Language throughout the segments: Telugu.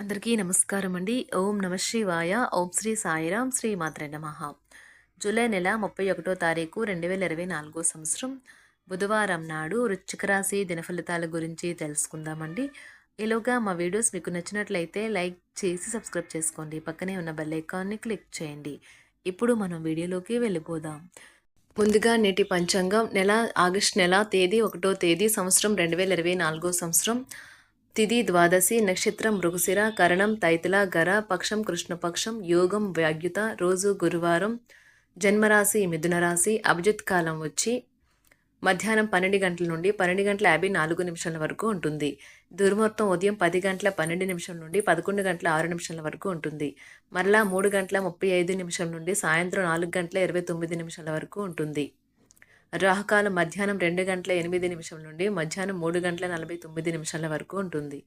అందరికీ నమస్కారం అండి. ఓం నమ శివాయ. ఓం శ్రీ సాయిరాం శ్రీ మాత్రే నమ. జూలై నెల ముప్పై ఒకటో తారీఖు రెండు వేల ఇరవై నాలుగో సంవత్సరం. బుధవారం నాడు వృచ్చిక రాశి దినఫలితాల గురించి తెలుసుకుందామండి. ఈలోగా మా వీడియోస్ మీకు నచ్చినట్లయితే లైక్ చేసి సబ్స్క్రైబ్ చేసుకోండి. పక్కనే ఉన్న బెల్ ఐకాన్ని క్లిక్ చేయండి. ఇప్పుడు మనం వీడియోలోకి వెళ్ళిపోదాం. ముందుగా నేటి పంచాంగం. నెల ఆగస్టు నెల తేదీ ఒకటో తేదీ సంవత్సరం రెండు వేల ఇరవై నాలుగో సంవత్సరం. తిది ద్వాదశి నక్షత్రం మృగశిర కరణం తైతుల గర పక్షం కృష్ణపక్షం యోగం వ్యాగ్యుత రోజు గురువారం జన్మరాశి మిథునరాశి అభిజిత్ కాలం వచ్చి మధ్యాహ్నం పన్నెండు గంటల నుండి పన్నెండు గంటల యాభై నాలుగు నిమిషాల వరకు ఉంటుంది. దుర్ముహూర్తం ఉదయం పది గంటల పన్నెండు నిమిషాల నుండి పదకొండు గంటల ఆరు నిమిషాల వరకు ఉంటుంది. మరలా మూడు గంటల ముప్పై ఐదు నిమిషాల నుండి సాయంత్రం నాలుగు గంటల ఇరవై తొమ్మిది నిమిషాల వరకు ఉంటుంది. రాహుకాలం మధ్యాహ్నం రెండు గంటల ఎనిమిది నిమిషం నుండి మధ్యాహ్నం మూడు గంటల నలభై తొమ్మిది నిమిషాల వరకు ఉంటుంది.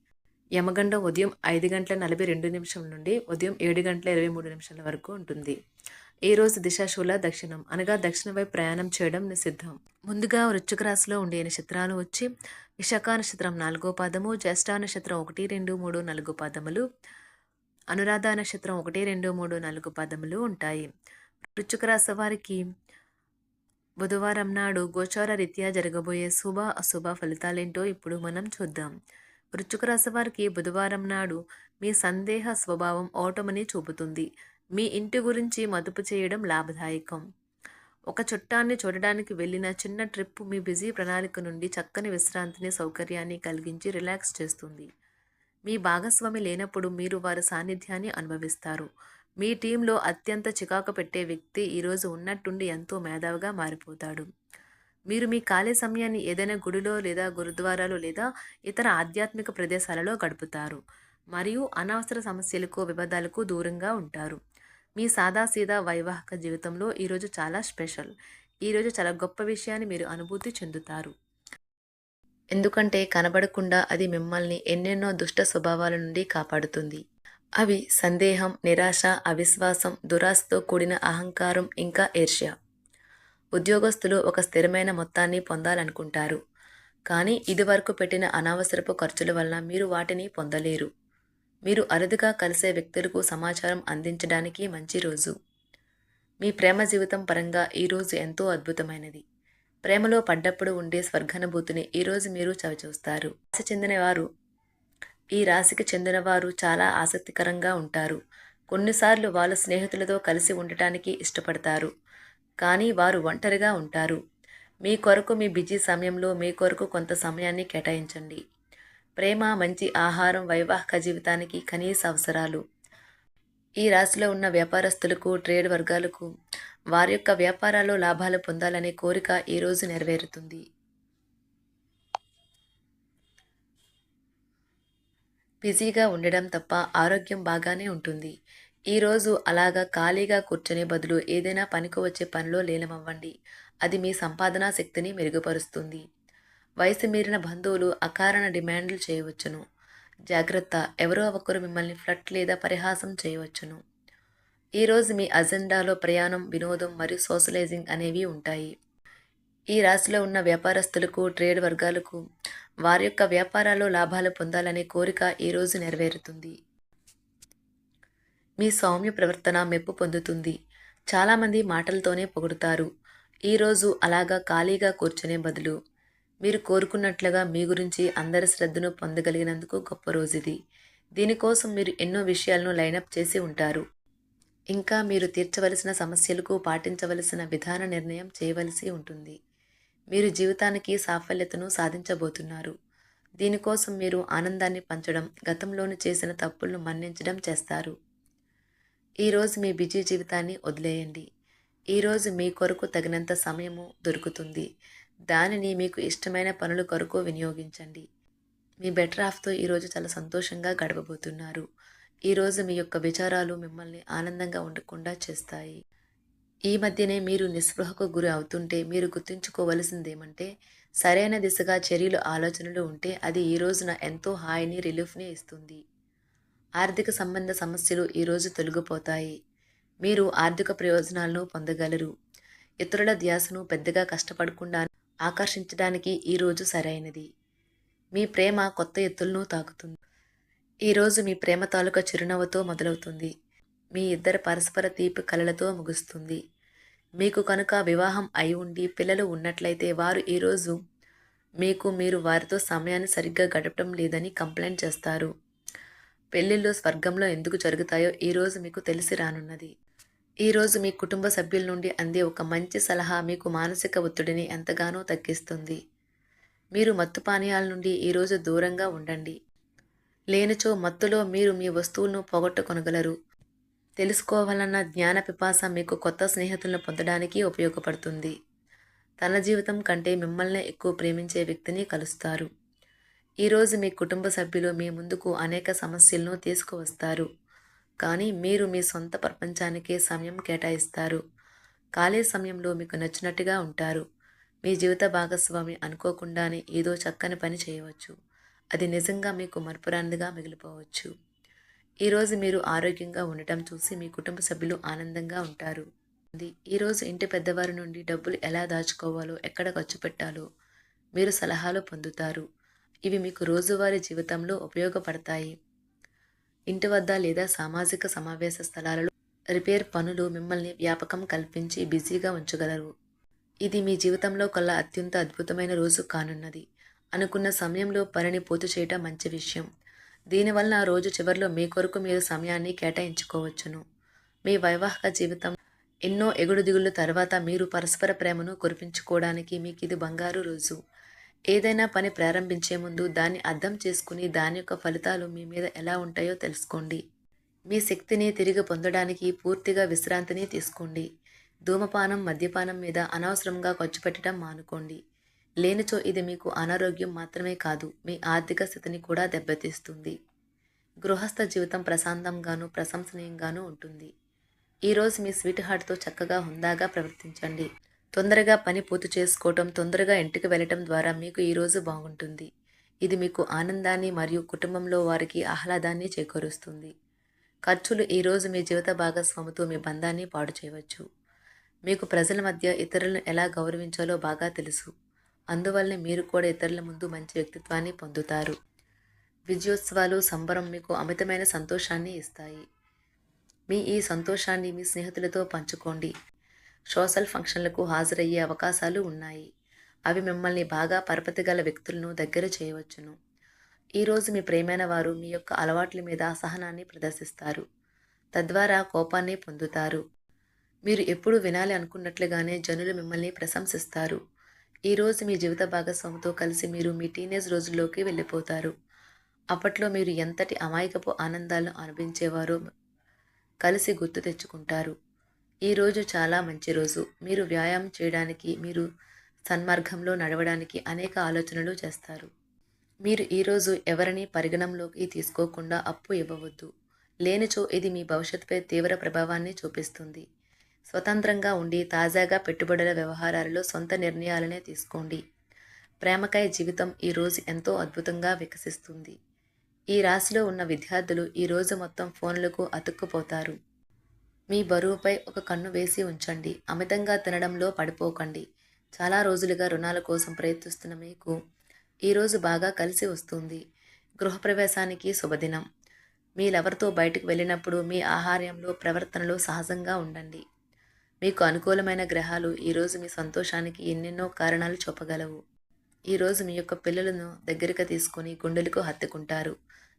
యమగండం ఉదయం ఐదు గంటల నలభై రెండు నిమిషం నుండి ఉదయం ఏడు గంటల ఇరవై మూడు నిమిషాల వరకు ఉంటుంది. ఈ రోజు దిశాశూల దక్షిణం అనగా దక్షిణ వైపు ప్రయాణం చేయడం నిషిద్ధం. ముందుగా వృశ్చిక రాశిలో ఉండే నక్షత్రాలు వచ్చి విశాఖ నక్షత్రం నాలుగో పాదము జ్యేష్ఠ నక్షత్రం ఒకటి రెండు మూడు నాలుగు పాదములు అనురాధ నక్షత్రం ఒకటి రెండు మూడు నాలుగు పాదములు ఉంటాయి. వృశ్చిక రాశి వారికి బుధవారం నాడు గోచార రీత్యా జరగబోయే శుభ అశుభ ఫలితాలేంటో ఇప్పుడు మనం చూద్దాం. వృశ్చిక రాశి వారికి బుధవారం నాడు మీ సందేహ స్వభావం ఓటమని చూపుతుంది. మీ ఇంటి గురించి మదుపు చేయడం లాభదాయకం. ఒక చుట్టాన్ని చూడడానికి వెళ్ళిన చిన్న ట్రిప్ మీ బిజీ ప్రణాళిక నుండి చక్కని విశ్రాంతిని సౌకర్యాన్ని కలిగించి రిలాక్స్ చేస్తుంది. మీ భాగస్వామి లేనప్పుడు మీరు వారి సాన్నిధ్యాన్ని అనుభవిస్తారు. మీ టీంలో అత్యంత చికాకు పెట్టే వ్యక్తి ఈరోజు ఉన్నట్టుండి ఎంతో మేధావిగా మారిపోతాడు. మీరు మీ ఖాళీ సమయాన్ని ఏదైనా గుడిలో లేదా గురుద్వారాలో లేదా ఇతర ఆధ్యాత్మిక ప్రదేశాలలో గడుపుతారు. మరియు అనవసర సమస్యలకు వివాదాలకు దూరంగా ఉంటారు. మీ సాదాసీదా వైవాహిక జీవితంలో ఈరోజు చాలా స్పెషల్. ఈరోజు చాలా గొప్ప విషయాన్ని మీరు అనుభూతి చెందుతారు. ఎందుకంటే కనబడకుండా అది మిమ్మల్ని ఎన్నెన్నో దుష్ట స్వభావాల నుండి కాపాడుతుంది. అవి సందేహం నిరాశ అవిశ్వాసం దురాశతో కూడిన అహంకారం ఇంకా ఈర్ష్య. ఉద్యోగస్తులు ఒక స్థిరమైన మొత్తాన్ని పొందాలనుకుంటారు. కానీ ఇదివరకు పెట్టిన అనవసరపు ఖర్చుల వల్ల మీరు వాటిని పొందలేరు. మీరు అరుదుగా కలిసే వ్యక్తులకు సమాచారం అందించడానికి మంచి రోజు. మీ ప్రేమ జీవితం పరంగా ఈరోజు ఎంతో అద్భుతమైనది. ప్రేమలో పడ్డప్పుడు ఉండే స్వర్గానుభూతిని ఈరోజు మీరు చవిచూస్తారు. ఆశ చెందిన వారు ఈ రాశికి చెందినవారు చాలా ఆసక్తికరంగా ఉంటారు. కొన్నిసార్లు వాళ్ళ స్నేహితులతో కలిసి ఉండటానికి ఇష్టపడతారు. కానీ వారు ఒంటరిగా ఉంటారు. మీ కొరకు మీ బిజీ సమయంలో మీ కొరకు కొంత సమయాన్ని కేటాయించండి. ప్రేమ మంచి ఆహారం వైవాహిక జీవితానికి కనీస అవసరాలు. ఈ రాశిలో ఉన్న వ్యాపారస్తులకు ట్రేడ్ వర్గాలకు వారి యొక్క వ్యాపారాల్లో లాభాలు పొందాలనే కోరిక ఈరోజు నెరవేరుతుంది. బిజీగా ఉండడం తప్ప ఆరోగ్యం బాగానే ఉంటుంది. ఈరోజు అలాగా ఖాళీగా కూర్చునే బదులు ఏదైనా పనికి వచ్చే పనిలో లీనమవ్వండి. అది మీ సంపాదనా శక్తిని మెరుగుపరుస్తుంది. వయసు మీరిన బంధువులు అకారణ డిమాండ్లు చేయవచ్చును. జాగ్రత్త ఎవరో ఒకరు మిమ్మల్ని ఫ్లట్ లేదా పరిహాసం చేయవచ్చును. ఈరోజు మీ అజెండాలో ప్రయాణం వినోదం మరియు సోషలైజింగ్ అనేవి ఉంటాయి. ఈ రాశిలో ఉన్న వ్యాపారస్తులకు ట్రేడ్ వర్గాలకు వారి యొక్క వ్యాపారాల్లో లాభాలు పొందాలనే కోరిక ఈరోజు నెరవేరుతుంది. మీ సౌమ్య ప్రవర్తన మెప్పు పొందుతుంది. చాలామంది మాటలతోనే పొగుడుతారు. ఈరోజు అలాగా ఖాళీగా కూర్చునే బదులు మీరు కోరుకున్నట్లుగా మీ గురించి అందరి శ్రద్ధను పొందగలిగినందుకు గొప్ప రోజు ఇది దీనికోసం మీరు ఎన్నో విషయాలను లైనప్ చేసి ఉంటారు. ఇంకా మీరు తీర్చవలసిన సమస్యలకు పాటించవలసిన విధాన నిర్ణయం చేయవలసి ఉంటుంది. మీరు జీవితానికి సాఫల్యతను సాధించబోతున్నారు. దీనికోసం మీరు ఆనందాన్ని పంచడం గతంలోని చేసిన తప్పులను మన్నించడం చేస్తారు. ఈరోజు మీ బిజీ జీవితాన్ని వదిలేయండి. ఈరోజు మీ కొరకు తగినంత సమయము దొరుకుతుంది. దానిని మీకు ఇష్టమైన పనుల కొరకు వినియోగించండి. మీ బెటర్ హాఫ్తో ఈరోజు చాలా సంతోషంగా గడపబోతున్నారు. ఈరోజు మీ యొక్క విచారాలు మిమ్మల్ని ఆనందంగా ఉండకుండా చేస్తాయి. ఈ మధ్యనే మీరు నిస్పృహకు గురి అవుతుంటే మీరు గుర్తుంచుకోవలసిందేమంటే సరైన దిశగా చర్యలు ఆలోచనలు ఉంటే అది ఈ రోజున ఎంతో హాయిని రిలీఫ్ని ఇస్తుంది. ఆర్థిక సంబంధ సమస్యలు ఈరోజు తొలగిపోతాయి. మీరు ఆర్థిక ప్రయోజనాలను పొందగలరు. ఇతరుల ధ్యాసను పెద్దగా కష్టపడకుండా ఆకర్షించడానికి ఈరోజు సరైనది. మీ ప్రేమ కొత్త ఎత్తులను తాకుతుంది. ఈరోజు మీ ప్రేమ తాలూకా చిరునవ్వుతో మొదలవుతుంది. మీ ఇద్దరు పరస్పర తీపి కలలతో ముగుస్తుంది. మీకు కనుక వివాహం అయి ఉండి పిల్లలు ఉన్నట్లయితే వారు ఈరోజు మీకు మీరు వారితో సమయాన్ని సరిగ్గా గడపడం లేదని కంప్లైంట్ చేస్తారు. పెళ్ళిళ్ళు స్వర్గంలో ఎందుకు జరుగుతాయో ఈరోజు మీకు తెలిసి రానున్నది. ఈరోజు మీ కుటుంబ సభ్యుల నుండి అందే ఒక మంచి సలహా మీకు మానసిక ఒత్తిడిని ఎంతగానో తగ్గిస్తుంది. మీరు మత్తు పానీయాల నుండి ఈరోజు దూరంగా ఉండండి. లేనిచో మత్తులో మీరు మీ వస్తువులను పోగొట్టుకొనగలరు. తెలుసుకోవాలన్న జ్ఞాన పిపాస మీకు కొత్త స్నేహితులను పొందడానికి ఉపయోగపడుతుంది. తన జీవితం కంటే మిమ్మల్ని ఎక్కువ ప్రేమించే వ్యక్తిని కలుస్తారు. ఈరోజు మీ కుటుంబ సభ్యులు మీ ముందుకు అనేక సమస్యలను తీసుకువస్తారు. కానీ మీరు మీ సొంత ప్రపంచానికే సమయం కేటాయిస్తారు. ఖాళీ సమయంలో మీకు నచ్చినట్టుగా ఉంటారు. మీ జీవిత భాగస్వామి అనుకోకుండానే ఏదో చక్కని పని చేయవచ్చు. అది నిజంగా మీకు మరపురానిదిగా మిగిలిపోవచ్చు. ఈరోజు మీరు ఆరోగ్యంగా ఉండటం చూసి మీ కుటుంబ సభ్యులు ఆనందంగా ఉంటారు. ఈరోజు ఇంటి పెద్దవారి నుండి డబ్బులు ఎలా దాచుకోవాలో ఎక్కడ ఖర్చు పెట్టాలో మీరు సలహాలు పొందుతారు. ఇవి మీకు రోజువారీ జీవితంలో ఉపయోగపడతాయి. ఇంటి వద్ద లేదా సామాజిక సమావేశ స్థలాలలో రిపేర్ పనులు మిమ్మల్ని వ్యాపకం కల్పించి బిజీగా ఉంచగలరు. ఇది మీ జీవితంలో కల్లా అత్యంత అద్భుతమైన రోజు కానున్నది. అనుకున్న సమయంలో పనిని పూర్తి చేయటం మంచి విషయం. దీనివల్ల రోజు చివరిలో మీ కొరకు మీరు సమయాన్ని కేటాయించుకోవచ్చును. మీ వైవాహిక జీవితం ఎన్నో ఎగుడు దిగుళ్ళ తర్వాత మీరు పరస్పర ప్రేమను కురిపించుకోవడానికి మీకు ఇది బంగారు రోజు. ఏదైనా పని ప్రారంభించే ముందు దాన్ని అర్థం చేసుకుని దాని యొక్క ఫలితాలు మీ మీద ఎలా ఉంటాయో తెలుసుకోండి. మీ శక్తిని తిరిగి పొందడానికి పూర్తిగా విశ్రాంతిని తీసుకోండి. ధూమపానం మద్యపానం మీద అనవసరంగా ఖర్చు పెట్టడం మానుకోండి. లేనిచో ఇది మీకు అనారోగ్యం మాత్రమే కాదు మీ ఆర్థిక స్థితిని కూడా దెబ్బతీస్తుంది. గృహస్థ జీవితం ప్రశాంతంగాను ప్రశంసనీయంగానూ ఉంటుంది. ఈరోజు మీ స్వీట్ హార్ట్తో చక్కగా హుందాగా ప్రవర్తించండి. తొందరగా పని పూర్తి చేసుకోవటం తొందరగా ఇంటికి వెళ్ళటం ద్వారా మీకు ఈరోజు బాగుంటుంది. ఇది మీకు ఆనందాన్ని మరియు కుటుంబంలో వారికి ఆహ్లాదాన్ని చేకూరుస్తుంది. ఖర్చులు ఈరోజు మీ జీవిత భాగస్వామితో మీ బంధాన్ని పాడు చేయవచ్చు. మీకు ప్రజల మధ్య ఇతరులను ఎలా గౌరవించాలో బాగా తెలుసు. అందువల్లనే మీరు కూడా ఇతరుల ముందు మంచి వ్యక్తిత్వాన్ని పొందుతారు. విజయోత్సవాలు సంబరం మీకు అమితమైన సంతోషాన్ని ఇస్తాయి. మీ ఈ సంతోషాన్ని మీ స్నేహితులతో పంచుకోండి. సోషల్ ఫంక్షన్లకు హాజరయ్యే అవకాశాలు ఉన్నాయి. అవి మిమ్మల్ని బాగా పరపతి గల వ్యక్తులను దగ్గర చేయవచ్చును. ఈరోజు మీ ప్రేమైన వారు మీ యొక్క అలవాట్ల మీద అసహనాన్ని ప్రదర్శిస్తారు. తద్వారా కోపాన్ని పొందుతారు. మీరు ఎప్పుడు వినాలి అనుకున్నట్లుగానే జనులు మిమ్మల్ని ప్రశంసిస్తారు. ఈరోజు మీ జీవిత భాగస్వామితో కలిసి మీరు మీ టీనేజ్ రోజుల్లోకి వెళ్ళిపోతారు. అప్పట్లో మీరు ఎంతటి అమాయకపు ఆనందాలను అనుభవించేవారో కలిసి గుర్తు తెచ్చుకుంటారు. ఈరోజు చాలా మంచి రోజు. మీరు వ్యాయామం చేయడానికి మీరు సన్మార్గంలో నడవడానికి అనేక ఆలోచనలు చేస్తారు. మీరు ఈరోజు ఎవరిని పరిగణంలోకి తీసుకోకుండా అప్పు ఇవ్వవద్దు. లేనిచో ఇది మీ భవిష్యత్తుపై తీవ్ర ప్రభావాన్ని చూపిస్తుంది. స్వతంత్రంగా ఉండి తాజాగా పెట్టుబడుల వ్యవహారాలలో సొంత నిర్ణయాలనే తీసుకోండి. ప్రేమకాయ జీవితం ఈరోజు ఎంతో అద్భుతంగా వికసిస్తుంది. ఈ రాశిలో ఉన్న విద్యార్థులు ఈరోజు మొత్తం ఫోన్లకు అతుక్కుపోతారు. మీ బరువుపై ఒక కన్ను వేసి ఉంచండి. అమితంగా తినడంలో పడిపోకండి. చాలా రోజులుగా రుణాల కోసం ప్రయత్నిస్తున్న మీకు ఈరోజు బాగా కలిసి వస్తుంది. గృహప్రవేశానికి శుభదినం. మీ లవర్తో బయటకు వెళ్ళినప్పుడు మీ ఆహార్యంలో ప్రవర్తనలో సహజంగా ఉండండి. మీకు అనుకూలమైన గ్రహాలు ఈరోజు మీ సంతోషానికి ఎన్నెన్నో కారణాలు చెప్పగలవు ఈరోజు మీ యొక్క పిల్లలను దగ్గరికి తీసుకొని గుండెలకు హత్తుకుంటారు.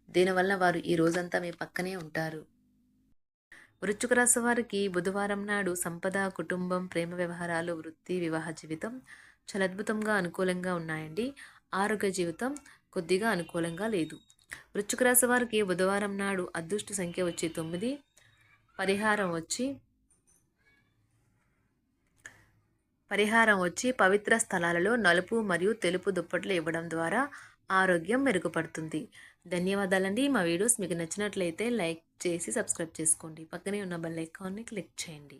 దీనివల్ల వారు ఈ రోజంతా మీ పక్కనే ఉంటారు. వృశ్చిక రాశి వారికి బుధవారం నాడు సంపద కుటుంబం ప్రేమ వ్యవహారాలు వృత్తి వివాహ జీవితం చాలా అద్భుతంగా అనుకూలంగా ఉన్నాయండి. ఆరోగ్య జీవితం కొద్దిగా అనుకూలంగా లేదు. వృశ్చిక రాశి వారికి బుధవారం నాడు అదృష్ట సంఖ్య వచ్చి తొమ్మిది పరిహారం వచ్చి పరిహారం వచ్చి పవిత్ర స్థలాలలో నలుపు మరియు తెలుపు దుప్పట్లు ఇవ్వడం ద్వారా ఆరోగ్యం మెరుగుపడుతుంది. ధన్యవాదాలండి. మా వీడియోస్ మీకు నచ్చినట్లయితే లైక్ చేసి సబ్స్క్రైబ్ చేసుకోండి. పక్కనే ఉన్న బెల్ ఐకాన్ని క్లిక్ చేయండి.